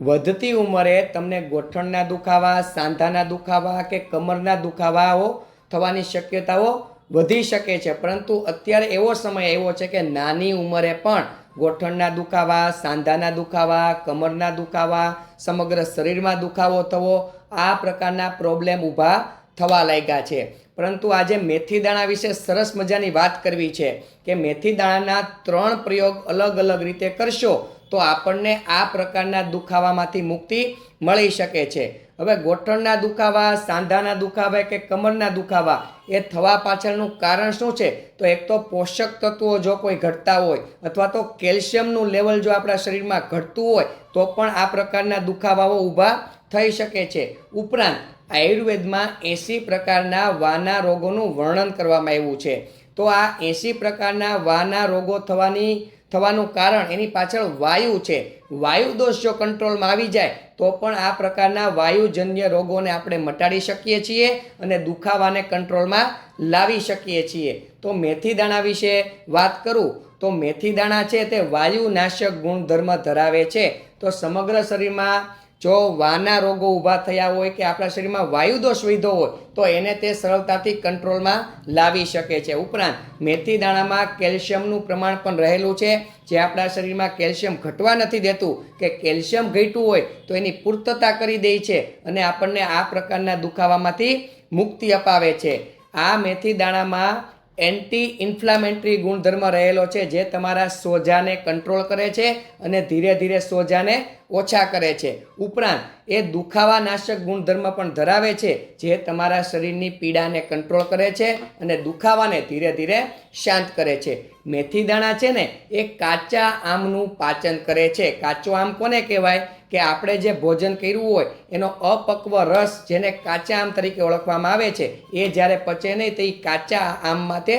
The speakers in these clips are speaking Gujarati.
વધતી ઉંમરે તમને ગોઠણના દુખાવા, સાંધાના દુખાવા કે કમરના દુખાવાઓ થવાની શક્યતાઓ વધી શકે છે. પરંતુ અત્યારે એવો સમય આવ્યો છે કે નાની ઉંમરે પણ ગોઠણના દુખાવા, સાંધાના દુખાવા, કમરના દુખાવા, સમગ્ર શરીરમાં દુખાવો થવો, આ પ્રકારના પ્રોબ્લેમ ઊભા થવા લાગ્યા છે. પરંતુ આજે મેથી દાણા વિશે સરસ મજાની વાત કરવી છે કે મેથી દાણાના ત્રણ પ્રયોગ અલગ અલગ રીતે કરશો તો આપણને આ પ્રકારના દુખાવામાંથી મુક્તિ મળી શકે છે. હવે ગોઠણના દુખાવા, સાંધાના દુખાવા કે કમરના દુખાવા એ થવા પાછળનું કારણ શું છે? તો એક તો પોષક તત્વો જો કોઈ ઘટતા હોય અથવા તો કેલ્શિયમનું લેવલ જો આપણા શરીરમાં ઘટતું હોય તો પણ આ પ્રકારના દુખાવાઓ ઊભા થઈ શકે છે. ઉપરાંત આયુર્વેદમાં એંસી પ્રકારના વાના રોગોનું વર્ણન કરવામાં આવ્યું છે. તો આ એંસી પ્રકારના વાના રોગો થવાની થવાનું કારણ એની પાછળ વાયુ છે. વાયુ દોષ જો કંટ્રોલમાં આવી જાય, તો પણ આ પ્રકારના વાયુજન્ય રોગોને આપણે મટાડી શકીએ છીએ અને દુખાવાને કંટ્રોલમાં લાવી શકીએ છીએ. તો મેથી દાણા વિશે વાત કરું, તો મેથી દાણા છે તે વાયુનાશક ગુણધર્મ ધરાવે છે. તો સમગ્ર શરીરમાં જો વાના રોગો ઊભા થયા હોય કે આપણા શરીરમાં વાયુ દોષ વધ્યો હોય, તો એને તે સરળતાથી કંટ્રોલમાં લાવી શકે છે. ઉપરાંત, મેથી દાણામાં કેલ્શિયમનું પ્રમાણ પણ રહેલું છે. જે આપણા શરીરમાં કેલ્શિયમ ઘટવા નથી દેતું કે કેલ્શિયમ ઘટ્યું હોય, તો એની પૂર્તતા કરી દે છે અને આપણને આ પ્રકારના દુખાવામાંથી મુક્તિ અપાવે છે. આ મેથી દાણામાં એન્ટી ઇન્ફ્લામેટરી ગુણધર્મ રહેલો છે જે તમારા સોજાને કંટ્રોલ કરે છે અને ધીરે ધીરે સોજાને ઓછા કરે છે. ઉપરાંત એ દુખાવા નાશક ગુણધર્મ પણ ધરાવે છે, જે તમારા શરીરની પીડાને કંટ્રોલ કરે છે અને દુખાવાને ધીરે ધીરે શાંત કરે છે. મેથી દાણા છે ને, એ કાચા આમનું પાચન કરે છે. કાચો આમ કોને કહેવાય? કે આપણે જે ભોજન કર્યું હોય, એનો અપક્વ રસ જેને કાચા આમ તરીકે ઓળખવામાં આવે છે, એ જ્યારે પચે નહીં તો એ કાચા આમમાં તે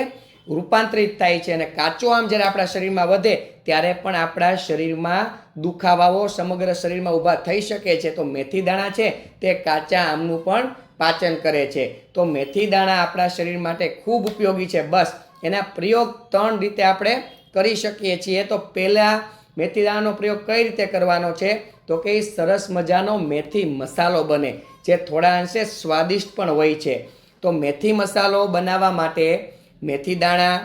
રૂપાંતરિત થાય છે અને કાચો આમ જ્યારે આપણા શરીરમાં વધે, ત્યારે પણ આપણા શરીરમાં દુખાવાઓ સમગ્ર શરીરમાં ઊભા થઈ શકે છે. તો મેથી દાણા છે તે કાચા આમનું પણ પાચન કરે છે. તો મેથી દાણા આપણા શરીર માટે ખૂબ ઉપયોગી છે. બસ, એના પ્રયોગ ત્રણ રીતે આપણે કરી શકીએ છીએ. તો પહેલાં મેથી દાણાનો પ્રયોગ કઈ રીતે કરવાનો છે? તો કે સરસ મજાનો મેથી મસાલો બને, જે થોડા અંશે સ્વાદિષ્ટ પણ હોય છે. તો મેથી મસાલો બનાવવા માટે મેથી દાણા,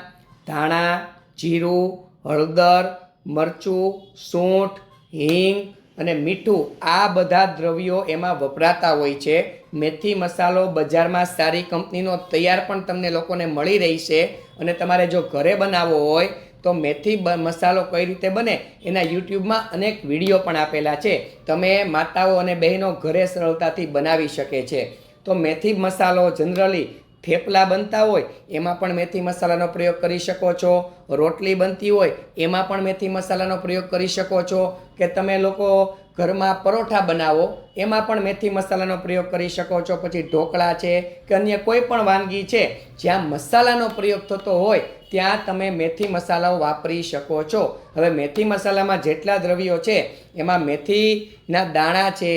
ધાણા, જીરું, હળદર, મરચું, સૂંઠ, હિંગ અને મીઠું આ બધા દ્રવ્યો એમાં વપરાતા હોય છે. મેથી મસાલો બજારમાં સારી કંપનીનો તૈયાર પણ તમને લોકોને મળી રહી છે અને તમારે જો ઘરે બનાવવો હોય તો મેથી મસાલો કઈ રીતે બને એના યુટ્યુબમાં અનેક વીડિયો પણ આપેલા છે. તમે માતાઓ અને બહેનો ઘરે સરળતાથી બનાવી શકે છે. તો મેથી મસાલો જનરલી થેપલા બનતા હોય, એમાં પણ મેથી મસાલાનો પ્રયોગ કરી શકો છો. રોટલી બનતી હોય, એમાં પણ મેથી મસાલાનો પ્રયોગ કરી શકો છો. કે તમે લોકો ઘરમાં પરોઠા બનાવો, એમાં પણ મેથી મસાલાનો પ્રયોગ કરી શકો છો. પછી ઢોકળા છે કે અન્ય કોઈ પણ વાનગી છે, જ્યાં મસાલાનો પ્રયોગ થતો હોય, ત્યાં તમે મેથી મસાલાઓ વાપરી શકો છો. હવે મેથી મસાલામાં જેટલા દ્રવ્યો છે, એમાં મેથીના દાણા છે,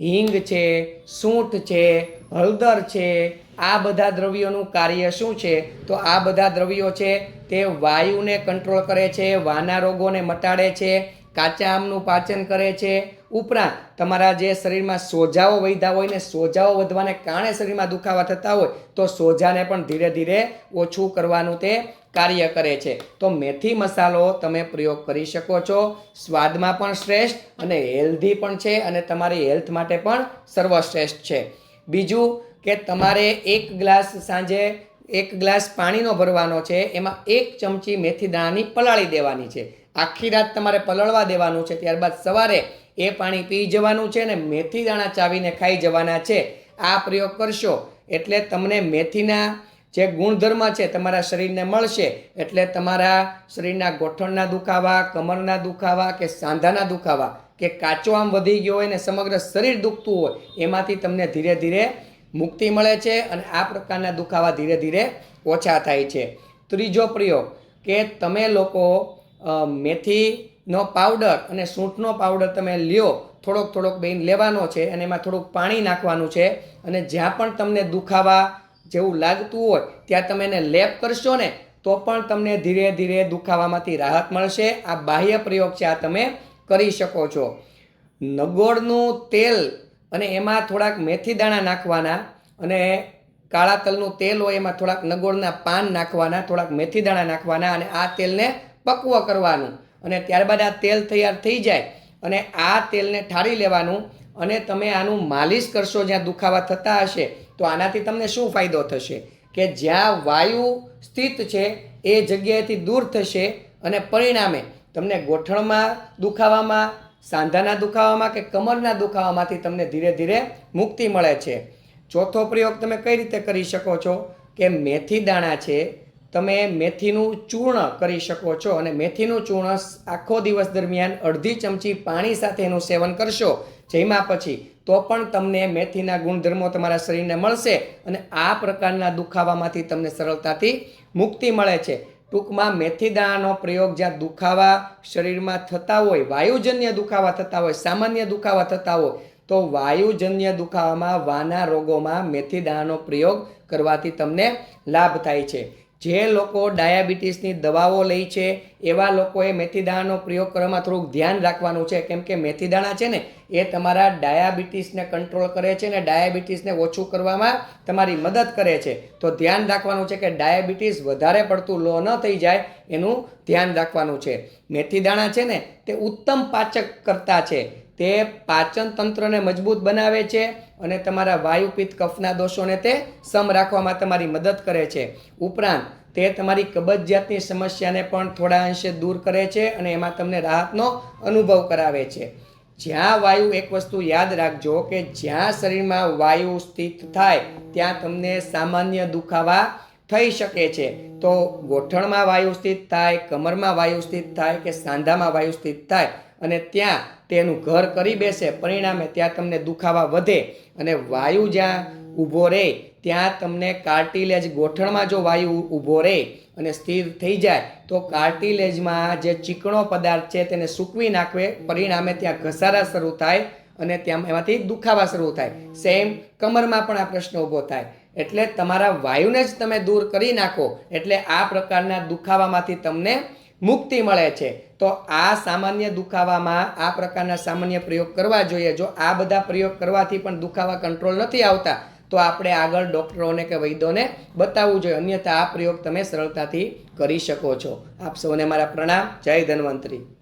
હિંગ છે, સૂંઠ છે, હળદર છે આ બધા દ્રવ્યોનું કાર્ય શું છે? તો આ બધા દ્રવ્યો છે તે વાયુને કંટ્રોલ કરે છે, વાના રોગોને મટાડે છે, કાચા આમનું પાચન કરે છે. ઉપરાંત તમારા જે શરીરમાં સોજાઓ વધ્યા હોય ને સોજાઓ વધવાને કારણે શરીરમાં દુખાવા થતા હોય, તો સોજાને પણ ધીરે ધીરે ઓછું કરવાનું તે કાર્ય કરે છે. તો મેથી મસાલો તમે પ્રયોગ કરી શકો છો. સ્વાદમાં પણ શ્રેષ્ઠ અને હેલ્ધી પણ છે અને તમારી હેલ્થ માટે પણ સર્વશ્રેષ્ઠ છે. બીજું કે તમારે એક ગ્લાસ સાંજે એક ગ્લાસ પાણીનો ભરવાનો છે, એમાં એક ચમચી મેથી દાણાની પલાળી દેવાની છે. આખી રાત તમારે પલળવા દેવાનું છે, ત્યારબાદ સવારે એ પાણી પી જવાનું છે અને મેથી દાણા ચાવીને ખાઈ જવાના છે. આ પ્રયોગ કરશો એટલે તમને મેથીના જે ગુણધર્મ છે તમારા શરીરને મળશે, એટલે તમારા શરીરના ગોઠણના દુખાવા, કમરના દુખાવા કે સાંધાના દુખાવા કે કાચો આમ વધી ગયો હોય ને સમગ્ર શરીર દુખતું હોય, એમાંથી તમને ધીરે ધીરે મુક્તિ મળે છે અને આ પ્રકારના દુખાવા ધીરે ધીરે ઓછા થાય છે. ત્રીજો પ્રયોગ કે તમે લોકો મેથીનો પાવડર અને સૂંઠનો પાવડર તમે લ્યો, થોડોક થોડોક બેન લેવાનો છે અને એમાં થોડુંક પાણી નાખવાનું છે અને જ્યાં પણ તમને દુખાવા જેવું લાગતું હોય, ત્યાં તમે એને લેપ કરશો ને, તો પણ તમને ધીરે ધીરે દુખાવામાંથી રાહત મળશે. આ બાહ્ય પ્રયોગ છે, આ તમે કરી શકો છો. નગોળનું તેલ અને એમાં થોડાક મેથી દાણા નાખવાના અને કાળા તલનું તેલ હોય એમાં થોડાક નગોળના પાન નાખવાના, થોડાક મેથી દાણા નાખવાના અને આ તેલને પકવ કરવાનું. અને ત્યારબાદ આ તેલ તૈયાર થઈ જાય અને આ તેલને ઠારી લેવાનું અને તમે આનું માલિશ કરશો જ્યાં દુખાવા થતા હશે, તો આનાથી તમને શું ફાયદો થશે? કે જ્યાં વાયુ સ્થિત છે, એ જગ્યાએથી દૂર થશે અને પરિણામે તમને ગોઠણમાં દુખાવામાં સાંધાના દુખાવામાં કે કમરના દુખાવામાંથી તમને ધીરે ધીરે મુક્તિ મળે છે. ચોથો પ્રયોગ તમે કઈ રીતે કરી શકો છો? કે મેથી દાણા છે, તમે મેથીનું ચૂર્ણ કરી શકો છો અને મેથીનું ચૂર્ણ આખો દિવસ દરમિયાન અડધી ચમચી પાણી સાથે એનું સેવન કરશો. જેમાં પછી તો પણ તમને મેથીના ગુણધર્મો તમારા શરીરને મળશે અને આ પ્રકારના દુખાવામાંથી તમને સરળતાથી મુક્તિ મળે છે. ટૂંકમાં મેથીદાણાનો પ્રયોગ જ્યાં દુખાવા શરીરમાં થતા હોય, વાયુજન્ય દુખાવા થતા હોય, સામાન્ય દુખાવા થતા હોય, તો વાયુજન્ય દુખાવામાં વાના રોગોમાં મેથીદાણાનો પ્રયોગ કરવાથી તમને લાભ થાય છે. જે લોકો ડાયાબિટીસની દવાઓ લે છે, એવા લોકોએ મેથીદાણાનો પ્રયોગ કરવામાં થોડુંક ધ્યાન રાખવાનું છે. કેમ કે મેથીદાણા છે ને, એ તમારા ડાયાબિટીસને કંટ્રોલ કરે છે ને ડાયાબિટીસને ઓછું કરવામાં તમારી મદદ કરે છે. તો ધ્યાન રાખવાનું છે કે ડાયાબિટીસ વધારે પડતું લો ન થઈ જાય, એનું ધ્યાન રાખવાનું છે. મેથીદાણા છે ને, તે ઉત્તમ પાચક કરતા છે. તે પાચન તંત્રને મજબૂત બનાવે છે અને તમારા વાયુપિત્ત કફના દોષોને તે સમ રાખવામાં તમારી મદદ કરે છે. ઉપરાંત, તે તમારી કબજિયાતની સમસ્યાને પણ થોડા અંશે દૂર કરે છે અને એમાં તમને રાહતનો અનુભવ કરાવે છે. જ્યાં વાયુ એક વસ્તુ યાદ રાખજો કે જ્યાં શરીરમાં વાયુ સ્થિત થાય, ત્યાં તમને સામાન્ય દુખાવા થઈ શકે છે. તો ગોઠણમાં વાયુ સ્થિત થાય, કમરમાં વાયુ સ્થિત થાય કે સાંધામાં વાયુ સ્થિત થાય અને ત્યાં તેનું ઘર કરી બેસે, પરિણામે ત્યાં તમને દુખાવા વધે અને વાયુ જ્યાં ઊભો રહે ત્યાં તમને કાર્ટિલેજ ગોઠણમાં જો વાયુ ઊભો રહે અને સ્થિર થઈ જાય, તો કાર્ટિલેજમાં જે ચીકણો પદાર્થ છે તેને સૂકવી નાખવે, પરિણામે ત્યાં ઘસારા શરૂ થાય અને ત્યાં એમાંથી દુખાવા શરૂ થાય. સેમ કમરમાં પણ આ પ્રશ્ન ઊભો થાય. એટલે તમારા વાયુને જ તમે દૂર કરી નાખો એટલે આ પ્રકારના દુખાવામાંથી તમને મુક્તિ મળે છે. તો આ સામાન્ય દુખાવામાં આ પ્રકારના સામાન્ય પ્રયોગ કરવા જોઈએ. જો આ બધા પ્રયોગ કરવાથી પણ દુખાવા કંટ્રોલ નથી આવતા, તો આપણે આગળ ડૉક્ટરોને કે વૈદ્યોને બતાવવું જોઈએ. અન્યથા આ પ્રયોગ તમે સરળતાથી કરી શકો છો. આપ સૌને મારા પ્રણામ. જય ધન્વંતરી.